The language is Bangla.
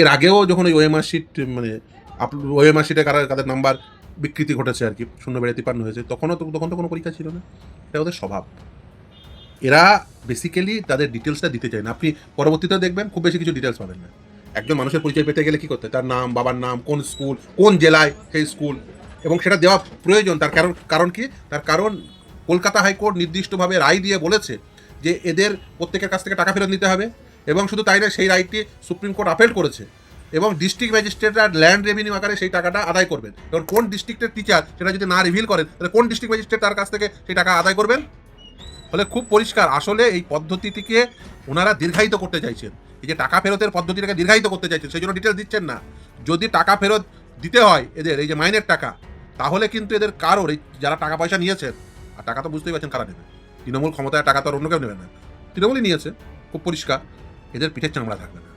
এর আগেও যখন ওই ওএমআর শিট মানে ওএমআর শিটে কারা, কাদের নাম্বার বিকৃতি ঘটেছে আর কি, শূন্য বেড়ে তিপান্ন হয়েছে, তখনও তো তখন তো কোনো পরীক্ষা ছিল না। এটা ওদের স্বভাব। এরা বেসিক্যালি তাদের ডিটেলসটা দিতে চায় না। আপনি পরবর্তীতে দেখবেন খুব বেশি কিছু ডিটেলস পাবেন না। একজন মানুষের পরিচয় পেতে গেলে কী করতে তার নাম, বাবার নাম, কোন স্কুল কোন জেলায় সেই স্কুল এবং সেটা দেওয়া প্রয়োজন। তার কারণ কারণ কি? তার কারণ কলকাতা হাইকোর্ট নির্দিষ্টভাবে রায় দিয়ে বলেছে যে এদের প্রত্যেকের কাছ থেকে টাকা ফেরত নিতে হবে। এবং শুধু তাই না সেই রায়টি সুপ্রিম কোর্ট আপেল করেছে। এবং ডিস্ট্রিক্ট ম্যাজিস্ট্রেটরা ল্যান্ড রেভিনিউ আকারে সেই টাকাটা আদায় করবেন। এবং কোন ডিস্ট্রিক্টের টিচার সেটা যদি না রিভিল করেন, তাহলে কোন ডিস্ট্রিক্ট ম্যাজিস্ট্রেট তার কাছ থেকে সেই টাকা আদায় করবেন? ফলে খুব পরিষ্কার, আসলে এই পদ্ধতিটিকে ওনারা দীর্ঘায়িত করতে চাইছেন। এই যে টাকা ফেরতের পদ্ধতিটাকে দীর্ঘায়িত করতে চাইছেন, সেই জন্য ডিটেলস দিচ্ছেন না। যদি টাকা ফেরত দিতে হয় এদের, এই যে মাইনের টাকা, তাহলে কিন্তু এদের কারোর, এই যারা টাকা পয়সা নিয়েছেন, আর টাকা তো বুঝতেই পারছেন কারা নেবে। তৃণমূল ক্ষমতায় টাকা তো আর অন্য কেউ নেবে না। তৃণমূলই নিয়েছে, খুব পরিষ্কার। এদের পিঠের চামড়া থাকবে না।